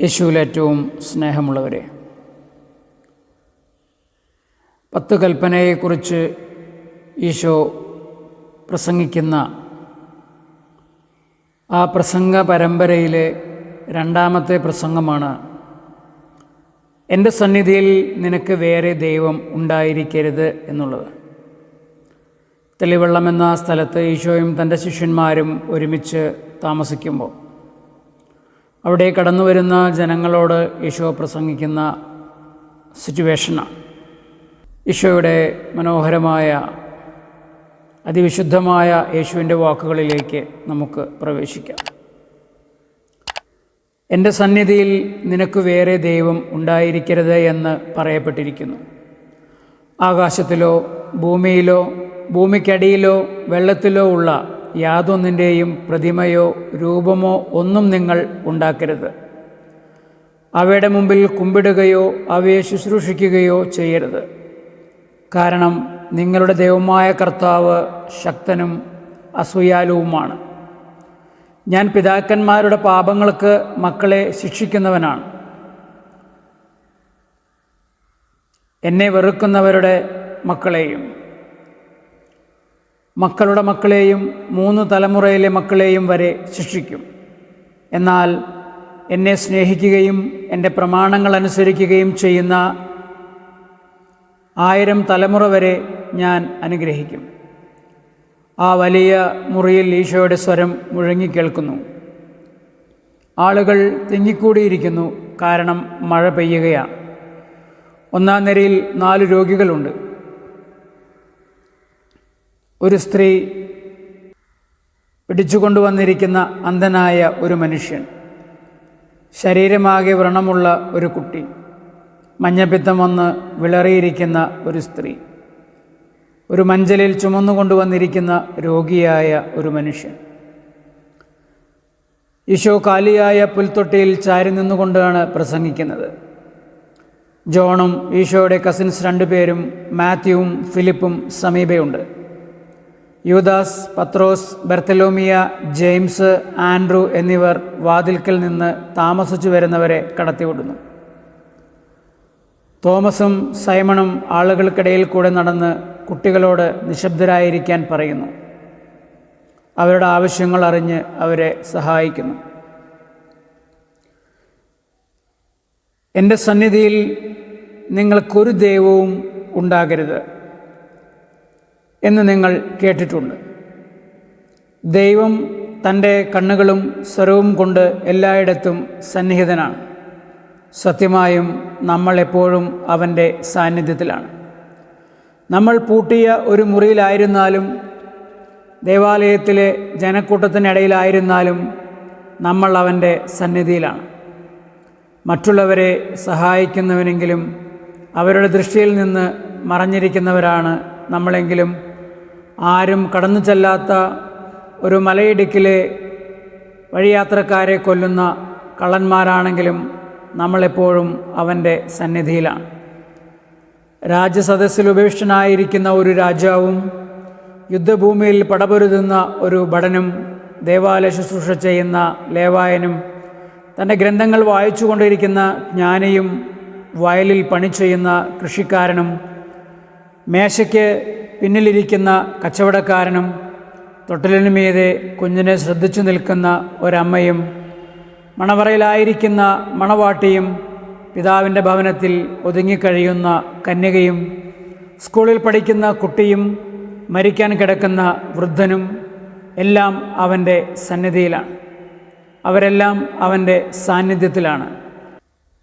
യേശുവിൽ ഏറ്റവും സ്നേഹമുള്ളവരെ പത്ത് കൽപ്പനയെക്കുറിച്ച് ഈശോ പ്രസംഗിക്കുന്ന ആ പ്രസംഗ പരമ്പരയിലെ രണ്ടാമത്തെ പ്രസംഗമാണ് എന്റെ സന്നിധിയിൽ നിനക്ക് വേറെ ദൈവം ഉണ്ടായിരിക്കരുത് എന്നുള്ളത്. തെളിവെള്ളം എന്ന സ്ഥലത്ത് ഈശോയും തന്റെ ശിഷ്യന്മാരും ഒരുമിച്ച് താമസിക്കുമ്പോൾ അവിടെ കടന്നു വരുന്ന ജനങ്ങളോട് ഈശോ പ്രസംഗിക്കുന്ന സിറ്റുവേഷനാണ് ഈശോയുടെ മനോഹരമായ അതിവിശുദ്ധമായ യേശുവിന്റെ വാക്കുകളിലേക്ക് നമുക്ക് പ്രവേശിക്കാം. എന്റെ സന്നിധിയിൽ നിനക്ക് വേറെ ദൈവം ഉണ്ടായിരിക്കരുത് എന്ന് പറയപ്പെട്ടിരിക്കുന്നു. ആകാശത്തിലോ ഭൂമിയിലോ ഭൂമിക്കടിയിലോ വെള്ളത്തിലോ ഉള്ള യാതൊന്നിന്റെയും പ്രതിമയോ രൂപമോ ഒന്നും നിങ്ങൾ ഉണ്ടാക്കരുത്. അവയുടെ മുമ്പിൽ കുമ്പിടുകയോ അവയെ ശുശ്രൂഷിക്കുകയോ ചെയ്യരുത്. കാരണം നിങ്ങളുടെ ദൈവമായ കർത്താവ് ശക്തനും അസൂയാലുവുമാണ്. ഞാൻ പിതാക്കന്മാരുടെ പാപങ്ങൾക്ക് മക്കളെ ശിക്ഷിക്കുന്നവനാണ്. എന്നെ വെറുക്കുന്നവരുടെ മക്കളെയും മക്കളുടെ മക്കളെയും മൂന്ന് തലമുറയിലെ മക്കളെയും വരെ ശിക്ഷിക്കും. എന്നാൽ എന്നെ സ്നേഹിക്കുകയും എന്റെ പ്രമാണങ്ങൾ അനുസരിക്കുകയും ചെയ്യുന്ന ആയിരം തലമുറ വരെ ഞാൻ അനുഗ്രഹിക്കും. ആ വലിയ മുറിയിൽ ഈശോയുടെ സ്വരം മുഴങ്ങിക്കേൾക്കുന്നു ആളുകൾ തിങ്ങിക്കൂടിയിരിക്കുന്നു കാരണം മഴ പെയ്യുകയാണ് ഒന്നാം നിരയിൽ നാല് രോഗികളുണ്ട്. ഒരു സ്ത്രീ പിടിച്ചുകൊണ്ടുവന്നിരിക്കുന്ന അന്ധനായ ഒരു മനുഷ്യൻ. ശരീരമാകെ വ്രണമുള്ള ഒരു കുട്ടി. മഞ്ഞപ്പിത്തം വന്ന് വിളറിയിരിക്കുന്ന ഒരു സ്ത്രീ. ഒരു മഞ്ചലിൽ ചുമന്നുകൊണ്ടുവന്നിരിക്കുന്ന രോഗിയായ ഒരു മനുഷ്യൻ. യശോ കാലിയായ പുൽത്തൊട്ടിയിൽ ചാരി നിന്നുകൊണ്ടാണ് പ്രസംഗിക്കുന്നത്. ജോണും ഈശോയുടെ കസിൻസ് രണ്ടുപേരും മാത്യുവും ഫിലിപ്പും സമീപയുണ്ട്. യൂദാസ് പത്രോസ് ബർത്തലോമിയ ജെയിംസ് ആൻഡ്രു എന്നിവർ വാതിൽക്കൽ നിന്ന് താമസിച്ചു വരുന്നവരെ കടത്തിവിടുന്നു. തോമസും സൈമണും ആളുകൾക്കിടയിൽ കൂടെ നടന്ന് കുട്ടികളോട് നിശബ്ദരായിരിക്കാൻ പറയുന്നു. അവരുടെ ആവശ്യങ്ങൾ അറിഞ്ഞ് അവരെ സഹായിക്കുന്നു. എന്റെ സന്നിധിയിൽ നിങ്ങൾക്കൊരു ദൈവവും ഉണ്ടാകരുത്. എന്ന് നിങ്ങൾ കേട്ടിട്ടുണ്ട്. ദൈവം തന്റെ കണ്ണുകളും സ്വരവും കൊണ്ട് എല്ലായിടത്തും സന്നിഹിതനാണ്. സത്യമായും നമ്മൾ എപ്പോഴും അവന്റെ സാന്നിധ്യത്തിലാണ്. നമ്മൾ പൂട്ടിയ ഒരു മുറിയിലായിരുന്നാലും ദേവാലയത്തിലെ ജനക്കൂട്ടത്തിനിടയിലായിരുന്നാലും നമ്മൾ അവന്റെ സന്നിധിയിലാണ്. മറ്റുള്ളവരെ സഹായിക്കുന്നവനെങ്കിലും അവരുടെ ദൃഷ്ടിയിൽ നിന്ന് മറഞ്ഞിരിക്കുന്നവരാണ് നമ്മളെങ്കിലും. ആരും കടന്നു ചെല്ലാത്ത ഒരു മലയിടുക്കിലെ വഴിയാത്രക്കാരെ കൊല്ലുന്ന കള്ളന്മാരാണെങ്കിലും നമ്മളെപ്പോഴും അവന്റെ സന്നിധിയിലാണ്. രാജ്യസദസ്സിൽ ഉപേക്ഷനായിരിക്കുന്ന ഒരു രാജാവും യുദ്ധഭൂമിയിൽ പടപൊരുതുന്ന ഒരു ഭടനും ദേവാലയ ശുശ്രൂഷ ചെയ്യുന്ന ലേവായനും തന്റെ ഗ്രന്ഥങ്ങൾ വായിച്ചുകൊണ്ടിരിക്കുന്ന ജ്ഞാനിയും വയലിൽ പണി ചെയ്യുന്ന കൃഷിക്കാരനും മേശയ്ക്ക് പിന്നിലിരിക്കുന്ന കച്ചവടക്കാരനും തൊട്ടിലിനു മീതെ കുഞ്ഞിനെ ശ്രദ്ധിച്ചു നിൽക്കുന്ന ഒരമ്മയും മണവറയിലായിരിക്കുന്ന മണവാട്ടിയും പിതാവിന്റെ ഭവനത്തിൽ ഒതുങ്ങിക്കഴിയുന്ന കന്യകയും സ്കൂളിൽ പഠിക്കുന്ന കുട്ടിയും മരിക്കാൻ കിടക്കുന്ന വൃദ്ധനും എല്ലാം അവന്റെ സന്നിധിയിലാണ്. അവരെല്ലാം അവന്റെ സാന്നിധ്യത്തിലാണ്.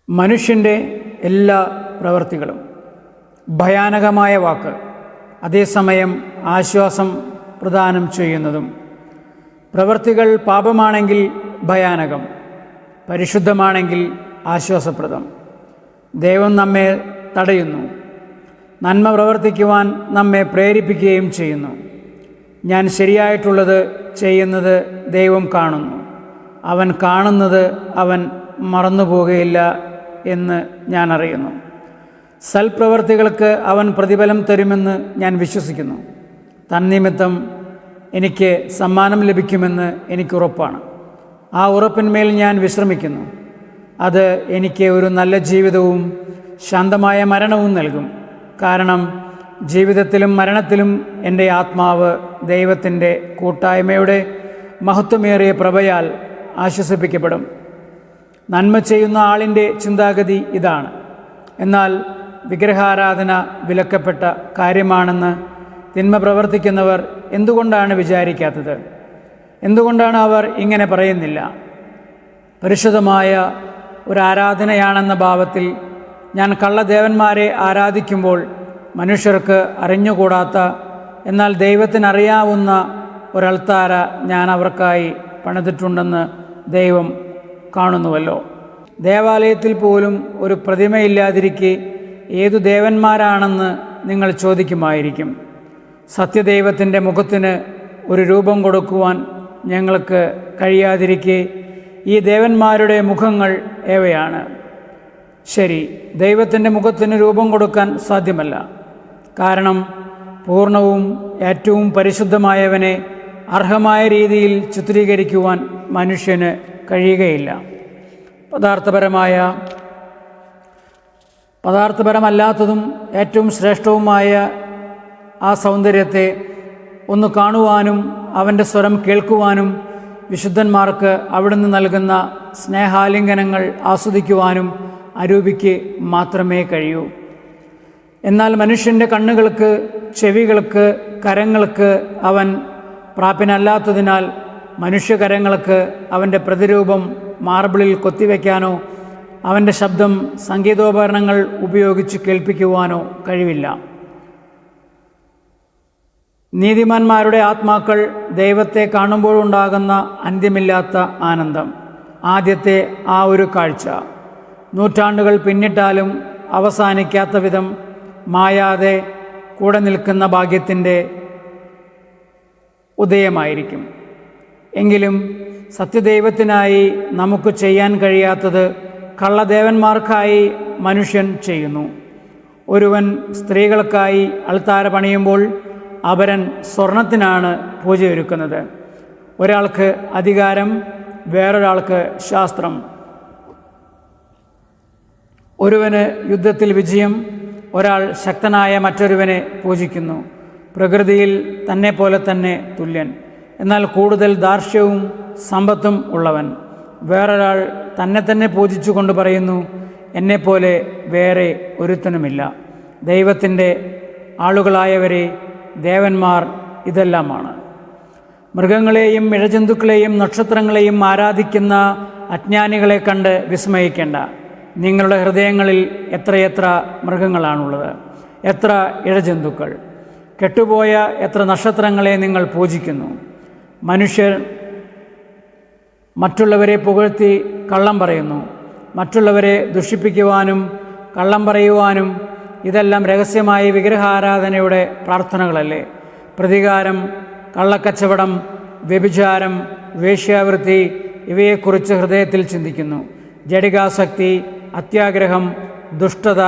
മനുഷ്യന്റെ എല്ലാ പ്രവൃത്തികളും ഭയാനകമായ വാക്ക് അതേസമയം ആശ്വാസം പ്രദാനം ചെയ്യുന്നതും. പ്രവൃത്തികൾ പാപമാണെങ്കിൽ ഭയാനകം പരിശുദ്ധമാണെങ്കിൽ ആശ്വാസപ്രദം. ദൈവം നമ്മെ തടയുന്നു. നന്മ പ്രവർത്തിക്കുവാൻ നമ്മെ പ്രേരിപ്പിക്കുകയും ചെയ്യുന്നു. ഞാൻ ശരിയായിട്ടുള്ളത് ചെയ്യുന്നത് ദൈവം കാണുന്നു. അവൻ കാണുന്നത് അവൻ മറന്നുപോകുകയില്ല എന്ന് ഞാൻ അറിയുന്നു. സൽപ്രവർത്തികൾക്ക് അവൻ പ്രതിഫലം തരുമെന്ന് ഞാൻ വിശ്വസിക്കുന്നു. തന്നിമിത്തം എനിക്ക് സമ്മാനം ലഭിക്കുമെന്ന് എനിക്ക് ഉറപ്പാണ്. ആ ഉറപ്പിന്മേൽ ഞാൻ വിശ്രമിക്കുന്നു. അത് എനിക്ക് ഒരു നല്ല ജീവിതവും ശാന്തമായ മരണവും നൽകും. കാരണം ജീവിതത്തിലും മരണത്തിലും എന്റെ ആത്മാവ് ദൈവത്തിന്റെ കൂട്ടായ്മയുടെ മഹത്വമേറിയ പ്രഭയാൽ ആശ്വസിപ്പിക്കപ്പെടും. നന്മ ചെയ്യുന്ന ആളിന്റെ ചിന്താഗതി ഇതാണ്. എന്നാൽ വിഗ്രഹാരാധന വിലക്കപ്പെട്ട കാര്യമാണെന്ന് തിന്മ പ്രവർത്തിക്കുന്നവർ എന്തുകൊണ്ടാണ് വിചാരിക്കാത്തത്? എന്തുകൊണ്ടാണ് അവർ ഇങ്ങനെ പറയുന്നില്ല? പരിശുദ്ധമായ ഒരു ആരാധനയാണെന്ന ഭാവത്തിൽ ഞാൻ കള്ളദേവന്മാരെ ആരാധിക്കുമ്പോൾ മനുഷ്യർക്ക് അറിഞ്ഞുകൂടാത്ത എന്നാൽ ദൈവത്തിനറിയാവുന്ന ഒരൾത്താര ഞാൻ അവർക്കായി പണിതിട്ടുണ്ടെന്ന് ദൈവം കാണുന്നുവല്ലോ. ദേവാലയത്തിൽ പോലും ഒരു പ്രതിമയില്ലാതിരിക്കെ ഏതു ദേവന്മാരാണെന്ന് നിങ്ങൾ ചോദിക്കുമായിരിക്കും. സത്യദൈവത്തിന്റെ മുഖത്തിന് ഒരു രൂപം കൊടുക്കുവാൻ ഞങ്ങൾക്ക് കഴിയാതിരിക്കെ ഈ ദേവന്മാരുടെ മുഖങ്ങൾ ഏവയാണ്. ശരി ദൈവത്തിന്റെ മുഖത്തിന് രൂപം കൊടുക്കാൻ സാധ്യമല്ല. കാരണം പൂർണവും ഏറ്റവും പരിശുദ്ധമായവനെ അർഹമായ രീതിയിൽ ചിത്രീകരിക്കുവാൻ മനുഷ്യന് കഴിയുകയില്ല. പദാർത്ഥപരമായ പദാർത്ഥപരമല്ലാത്തതും ഏറ്റവും ശ്രേഷ്ഠവുമായ ആ സൗന്ദര്യത്തെ ഒന്ന് കാണുവാനും അവന്റെ സ്വരം കേൾക്കുവാനും വിശുദ്ധന്മാർക്ക് അവിടുന്ന് നൽകുന്ന സ്നേഹാലിംഗനങ്ങൾ ആസ്വദിക്കുവാനും അരൂപിക്ക് മാത്രമേ കഴിയൂ. എന്നാൽ മനുഷ്യന്റെ കണ്ണുകൾക്ക് ചെവികൾക്ക് കരങ്ങൾക്ക് അവൻ പ്രാപ്യനല്ലാത്തതിനാൽ മനുഷ്യകരങ്ങൾക്ക് അവന്റെ പ്രതിരൂപം മാർബിളിൽ കൊത്തിവെക്കാനോ അവന്റെ ശബ്ദം സംഗീതോപകരണങ്ങൾ ഉപയോഗിച്ച് കേൾപ്പിക്കുവാനോ കഴിവില്ല. നീതിമാന്മാരുടെ ആത്മാക്കൾ ദൈവത്തെ കാണുമ്പോഴുണ്ടാകുന്ന അന്ത്യമില്ലാത്ത ആനന്ദം. ആദ്യത്തെ ആ ഒരു കാഴ്ച. നൂറ്റാണ്ടുകൾ പിന്നിട്ടാലും അവസാനിക്കാത്ത വിധം മായാതെ കൂടെ നിൽക്കുന്ന ഭാഗ്യത്തിന്റെ ഉദയമായിരിക്കും. എങ്കിലും സത്യദൈവത്തിനായി നമുക്ക് ചെയ്യാൻ കഴിയാത്തത് കള്ളദേവന്മാർക്കായി മനുഷ്യൻ ചെയ്യുന്നു. ഒരുവൻ സ്ത്രീകൾക്കായി അൾത്താര പണിയുമ്പോൾ അപരൻ സ്വർണത്തിനാണ് പൂജയൊരുക്കുന്നത്. ഒരാൾക്ക് അധികാരം വേറൊരാൾക്ക് ശാസ്ത്രം. ഒരുവന് യുദ്ധത്തിൽ വിജയം ഒരാൾ ശക്തനായ മറ്റൊരുവനെ പൂജിക്കുന്നു. പ്രകൃതിയിൽ തന്നെ പോലെ തന്നെ തുല്യൻ. എന്നാൽ കൂടുതൽ ദാർഷ്ട്യവും സമ്പത്തും ഉള്ളവൻ. വേറൊരാൾ തന്നെ തന്നെ പൂജിച്ചുകൊണ്ട് പറയുന്നു എന്നെപ്പോലെ വേറെ ഒരുത്തനുമില്ല. ദൈവത്തിന്റെ ആളുകളായവരെ ദേവന്മാർ ഇതെല്ലാമാണ്. മൃഗങ്ങളെയും ഇഴജന്തുക്കളെയും നക്ഷത്രങ്ങളെയും ആരാധിക്കുന്ന അജ്ഞാനികളെ കണ്ട് വിസ്മയിക്കേണ്ട. നിങ്ങളുടെ ഹൃദയങ്ങളിൽ എത്രയെത്ര മൃഗങ്ങളാണുള്ളത്. എത്ര ഇഴജന്തുക്കൾ. കെട്ടുപോയ എത്ര നക്ഷത്രങ്ങളെ നിങ്ങൾ പൂജിക്കുന്നു. മനുഷ്യർ മറ്റുള്ളവരെ പുകഴ്ത്തി കള്ളം പറയുന്നു. മറ്റുള്ളവരെ ദുഷിപ്പിക്കുവാനും കള്ളം പറയുവാനും ഇതെല്ലാം രഹസ്യമായി വിഗ്രഹാരാധനയുടെ പ്രാർത്ഥനകളല്ലേ. പ്രതികാരം കള്ളക്കച്ചവടം വ്യഭിചാരം വേശ്യാവൃത്തി ഇവയെക്കുറിച്ച് ഹൃദയത്തിൽ ചിന്തിക്കുന്നു. ജഡികാസക്തി അത്യാഗ്രഹം ദുഷ്ടത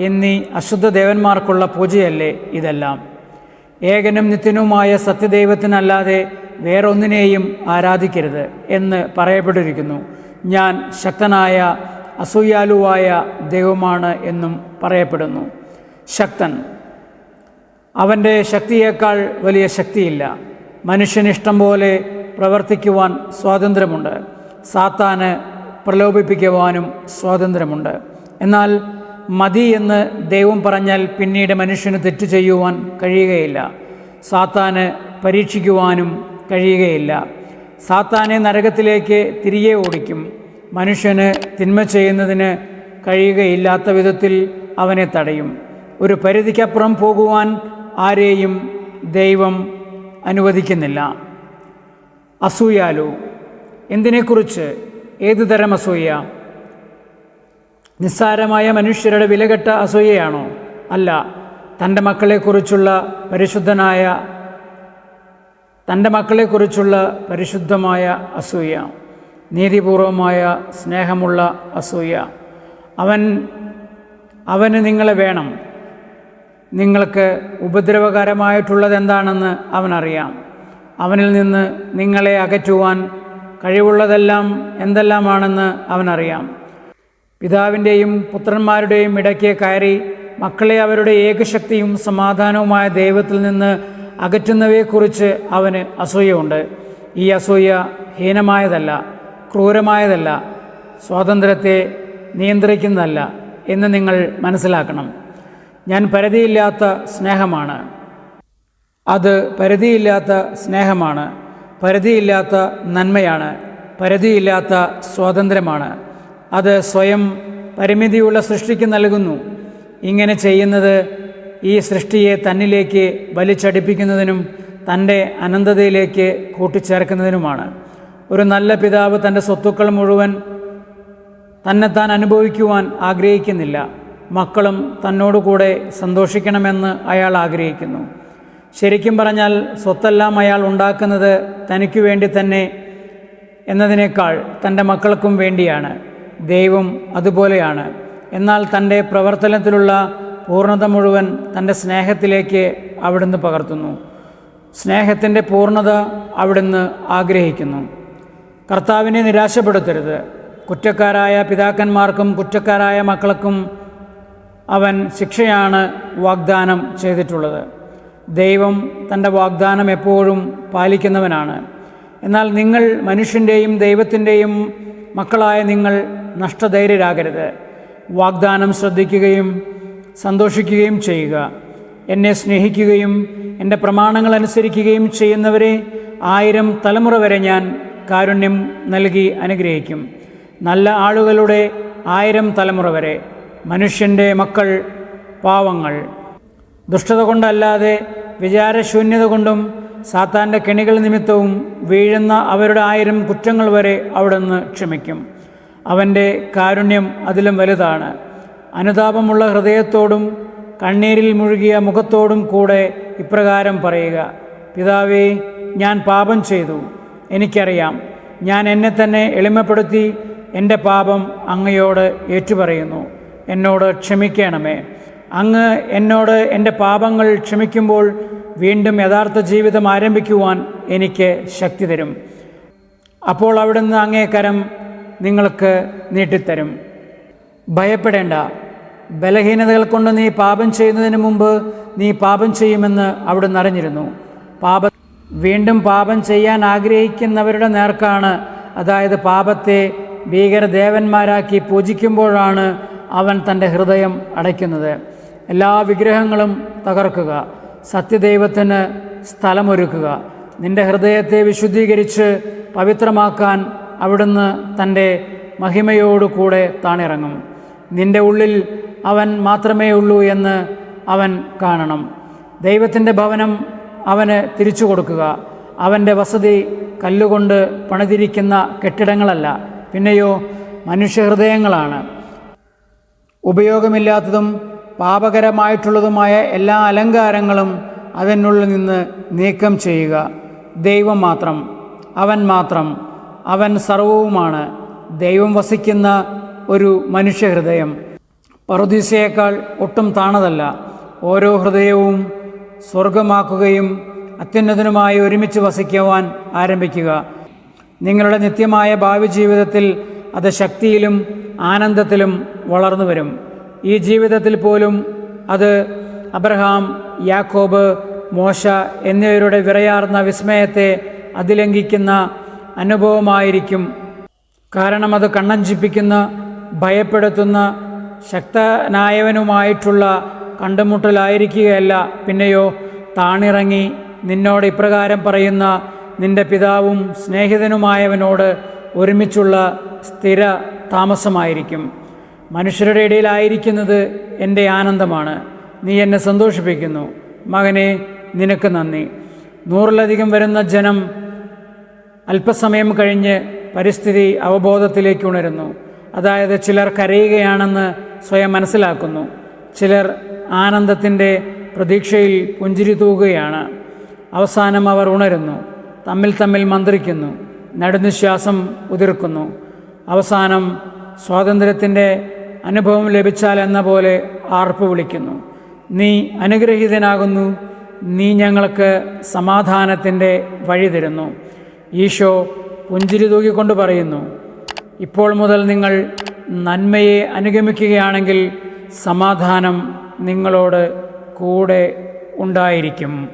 എന്നീ അശുദ്ധ ദേവന്മാർക്കുള്ള പൂജയല്ലേ ഇതെല്ലാം. ഏകനും നിത്യനുമായ സത്യദൈവത്തിനല്ലാതെ വേറൊന്നിനെയും ആരാധിക്കരുത് എന്ന് പറയപ്പെട്ടിരിക്കുന്നു. ഞാൻ ശക്തനായ അസൂയാലുവായ ദൈവമാണ് എന്നും പറയപ്പെടുന്നു. ശക്തൻ. അവന്റെ ശക്തിയേക്കാൾ വലിയ ശക്തിയില്ല. മനുഷ്യനിഷ്ടം പോലെ പ്രവർത്തിക്കുവാൻ സ്വാതന്ത്ര്യമുണ്ട്. സാത്താന് പ്രലോഭിപ്പിക്കുവാനും സ്വാതന്ത്ര്യമുണ്ട്. എന്നാൽ മതി എന്ന് ദൈവം പറഞ്ഞാൽ പിന്നീട് മനുഷ്യന് തെറ്റ് ചെയ്യുവാൻ കഴിയുകയില്ല. സാത്താന് പരീക്ഷിക്കുവാനും കഴിയുകയില്ല. സാത്താനെ നരകത്തിലേക്ക് തിരികെ ഓടിക്കും. മനുഷ്യന് തിന്മ ചെയ്യുന്നതിന് കഴിയുകയില്ലാത്ത വിധത്തിൽ അവനെ തടയും. ഒരു പരിധിക്കപ്പുറം പോകുവാൻ ആരെയും ദൈവം അനുവദിക്കുന്നില്ല. അസൂയാലു. എന്തിനെക്കുറിച്ച്? ഏതു തരം അസൂയ? നിസ്സാരമായ മനുഷ്യരുടെ വിലകെട്ട അസൂയയാണോ? അല്ല. തന്റെ മക്കളെക്കുറിച്ചുള്ള പരിശുദ്ധനായ തന്റെ മക്കളെക്കുറിച്ചുള്ള പരിശുദ്ധമായ അസൂയ നീതിപൂർവമായ സ്നേഹമുള്ള അസൂയ. അവൻ അവന് നിങ്ങളെ വേണം. നിങ്ങൾക്ക് ഉപദ്രവകരമായിട്ടുള്ളത് എന്താണെന്ന് അവനറിയാം. അവനിൽ നിന്ന് നിങ്ങളെ അകറ്റുവാൻ കഴിവുള്ളതെല്ലാം എന്തെല്ലാമാണെന്ന് അവനറിയാം. പിതാവിന്റെയും പുത്രന്മാരുടെയും ഇടയ്ക്ക് കയറി മക്കളെ അവരുടെ ഏകശക്തിയും സമാധാനവുമായ ദൈവത്തിൽ നിന്ന് അകറ്റുന്നവയെക്കുറിച്ച് അവന് അസൂയയുണ്ട്. ഈ അസൂയ ഹീനമായതല്ല ക്രൂരമായതല്ല സ്വാതന്ത്ര്യത്തെ നിയന്ത്രിക്കുന്നതല്ല എന്ന് നിങ്ങൾ മനസ്സിലാക്കണം. ഞാൻ പരിധിയില്ലാത്ത സ്നേഹമാണ്. അത് പരിധിയില്ലാത്ത സ്നേഹമാണ്. പരിധിയില്ലാത്ത നന്മയാണ്. പരിധിയില്ലാത്ത സ്വാതന്ത്ര്യമാണ്. അത് സ്വയം പരിമിതിയുള്ള സൃഷ്ടിക്ക് നൽകുന്നു. ഇങ്ങനെ ചെയ്യുന്നത് ഈ സൃഷ്ടിയെ തന്നിലേക്ക് വലിച്ചടിപ്പിക്കുന്നതിനും തന്റെ അനന്തതയിലേക്ക് കൂട്ടിച്ചേർക്കുന്നതിനുമാണ്. ഒരു നല്ല പിതാവ് തന്റെ സ്വത്തുക്കൾ മുഴുവൻ തന്നെത്താൻ അനുഭവിക്കുവാൻ ആഗ്രഹിക്കുന്നില്ല. മക്കളും തന്നോടുകൂടെ സന്തോഷിക്കണമെന്ന് അയാൾ ആഗ്രഹിക്കുന്നു. ശരിക്കും പറഞ്ഞാൽ സ്വത്തെല്ലാം അയാൾ ഉണ്ടാക്കുന്നത് തനിക്ക് വേണ്ടി തന്നെ എന്നതിനേക്കാൾ തന്റെ മക്കൾക്കും വേണ്ടിയാണ്. ദൈവം അതുപോലെയാണ്. എന്നാൽ തന്റെ പ്രവർത്തനത്തിലുള്ള പൂർണത മുഴുവൻ തന്റെ സ്നേഹത്തിലേക്ക് അവിടുന്ന് പകർത്തുന്നു. സ്നേഹത്തിന്റെ പൂർണത അവിടുന്ന് ആഗ്രഹിക്കുന്നു. കർത്താവിനെ നിരാശപ്പെടുത്തരുത്. കുറ്റക്കാരായ പിതാക്കന്മാർക്കും കുറ്റക്കാരായ മക്കൾക്കും അവൻ ശിക്ഷയാണ് വാഗ്ദാനം ചെയ്തിട്ടുള്ളത്. ദൈവം തന്റെ വാഗ്ദാനം എപ്പോഴും പാലിക്കുന്നവനാണ്. എന്നാൽ നിങ്ങൾ മനുഷ്യന്റെയും ദൈവത്തിന്റെയും മക്കളായ നിങ്ങൾ നഷ്ടധൈര്യരാകരുത്. വാഗ്ദാനം ശ്രദ്ധിക്കുകയും സന്തോഷിക്കുകയും ചെയ്യുക. എന്നെ സ്നേഹിക്കുകയും എന്റെ പ്രമാണങ്ങൾ അനുസരിക്കുകയും ചെയ്യുന്നവരെ ആയിരം തലമുറ വരെ ഞാൻ കാരുണ്യം നൽകി അനുഗ്രഹിക്കും. നല്ല ആളുകളുടെ ആയിരം തലമുറ വരെ. മനുഷ്യന്റെ മക്കൾ പാവങ്ങൾ. ദുഷ്ടത കൊണ്ടല്ലാതെ വിചാരശൂന്യത കൊണ്ടും സാത്താന്റെ കെണികൾ നിമിത്തവും വീഴുന്ന അവരുടെ ആയിരം കുറ്റങ്ങൾ വരെ അവിടുന്ന് ക്ഷമിക്കും. അവന്റെ കാരുണ്യം അതിലും വലുതാണ്. അനുതാപമുള്ള ഹൃദയത്തോടും കണ്ണീരിൽ മുഴുകിയ മുഖത്തോടും കൂടെ ഇപ്രകാരം പറയുക. പിതാവേ ഞാൻ പാപം ചെയ്തു. എനിക്കറിയാം. ഞാൻ എന്നെ തന്നെ എളിമപ്പെടുത്തി എന്റെ പാപം അങ്ങയോട് ഏറ്റുപറയുന്നു. എന്നോട് ക്ഷമിക്കണമേ. അങ്ങ് എന്നോട് എന്റെ പാപങ്ങൾ ക്ഷമിക്കുമ്പോൾ വീണ്ടും യഥാർത്ഥ ജീവിതം ആരംഭിക്കുവാൻ എനിക്ക് ശക്തി തരും. അപ്പോൾ അവിടുന്ന് അങ്ങേക്കരം നിങ്ങൾക്ക് നീട്ടിത്തരും. ഭയപ്പെടേണ്ട. ബലഹീനതകൾ കൊണ്ട് നീ പാപം ചെയ്യുന്നതിന് മുമ്പ് നീ പാപം ചെയ്യുമെന്ന് അവിടെ നിറഞ്ഞിരുന്നു പാപ വീണ്ടും പാപം ചെയ്യാൻ ആഗ്രഹിക്കുന്നവരുടെ നേർക്കാണ്. അതായത് പാപത്തെ ഭീകരദേവന്മാരാക്കി പൂജിക്കുമ്പോഴാണ് അവൻ തന്റെ ഹൃദയം അടയ്ക്കുന്നത്. എല്ലാ വിഗ്രഹങ്ങളും തകർക്കുക. സത്യദൈവത്തിന് സ്ഥലമൊരുക്കുക. നിന്റെ ഹൃദയത്തെ വിശുദ്ധീകരിച്ച് പവിത്രമാക്കാൻ അവിടുന്ന് തന്റെ മഹിമയോടുകൂടെ താണിറങ്ങും. നിന്റെ ഉള്ളിൽ അവൻ മാത്രമേ ഉള്ളൂ എന്ന് അവൻ കാണണം. ദൈവത്തിന്റെ ഭവനം അവന് തിരിച്ചു കൊടുക്കുക. അവന്റെ വസതി കല്ലുകൊണ്ട് പണിതിരിക്കുന്ന കെട്ടിടങ്ങളല്ല പിന്നെയോ മനുഷ്യഹൃദയങ്ങളാണ്. ഉപയോഗമില്ലാത്തതും പാപകരമായിട്ടുള്ളതുമായ എല്ലാ അലങ്കാരങ്ങളും അതിനുള്ളിൽ നിന്ന് നീക്കം ചെയ്യുക. ദൈവം മാത്രം അവൻ മാത്രം അവൻ സർവവുമാണ്. ദൈവം വസിക്കുന്ന ഒരു മനുഷ്യഹൃദയം. പറുദീസയേക്കാൾ ഒട്ടും താണതല്ല. ഓരോ ഹൃദയവും സ്വർഗമാക്കുകയും അത്യുന്നതനുമായി ഒരുമിച്ച് വസിക്കുവാൻ ആരംഭിക്കുക. നിങ്ങളുടെ നിത്യമായ ഭാവി ജീവിതത്തിൽ അത് ശക്തിയിലും ആനന്ദത്തിലും വളർന്നു വരും. ഈ ജീവിതത്തിൽ പോലും അത് അബ്രഹാം യാക്കോബ് മോശ എന്നിവരുടെ വിറയാർന്ന വിസ്മയത്തെ അതിലംഘിക്കുന്ന അനുഭവമായിരിക്കും. കാരണം അത് കണ്ണഞ്ചിപ്പിക്കുന്ന ഭയപ്പെടുത്തുന്ന ശക്തനായവനുമായിട്ടുള്ള കണ്ടുമുട്ടലായിരിക്കുകയല്ല. പിന്നെയോ താണിറങ്ങി നിന്നോട് ഇപ്രകാരം പറയുന്ന നിന്റെ പിതാവും സ്നേഹിതനുമായവനോട് ഒരുമിച്ചുള്ള സ്ഥിര താമസമായിരിക്കും. മനുഷ്യരുടെ ഇടയിലായിരിക്കുന്നത് എന്റെ ആനന്ദമാണ്. നീ എന്നെ സന്തോഷിപ്പിക്കുന്നു. മകനെ നിനക്ക് നന്ദി. നൂറിലധികം വരുന്ന ജനം അല്പസമയം കഴിഞ്ഞ് പരിസ്ഥിതി അവബോധത്തിലേക്ക് ഉണരുന്നു. അതായത് ചിലർ കരയുകയാണെന്ന് സ്വയം മനസ്സിലാക്കുന്നു. ചിലർ ആനന്ദത്തിന്റെ പ്രതീക്ഷയിൽ പുഞ്ചിരി തൂകുകയാണ്. അവസാനം അവർ ഉണരുന്നു തമ്മിൽ തമ്മിൽ മന്ത്രിക്കുന്നു നടുനിശ്വാസം ഉതിർക്കുന്നു. അവസാനം സ്വാതന്ത്ര്യത്തിന്റെ അനുഭവം ലഭിച്ചാൽ എന്ന പോലെ ആർപ്പ് വിളിക്കുന്നു. നീ അനുഗ്രഹീതനാകുന്നു നീ ഞങ്ങൾക്ക് സമാധാനത്തിന്റെ വഴി തരുന്നു. ഈശോ പുഞ്ചിരി തൂകിക്കൊണ്ട് പറയുന്നു ഇപ്പോൾ മുതൽ നിങ്ങൾ നന്മയെ അനുഗമിക്കുകയാണെങ്കിൽ സമാധാനം നിങ്ങളോട് കൂടെ ഉണ്ടായിരിക്കും.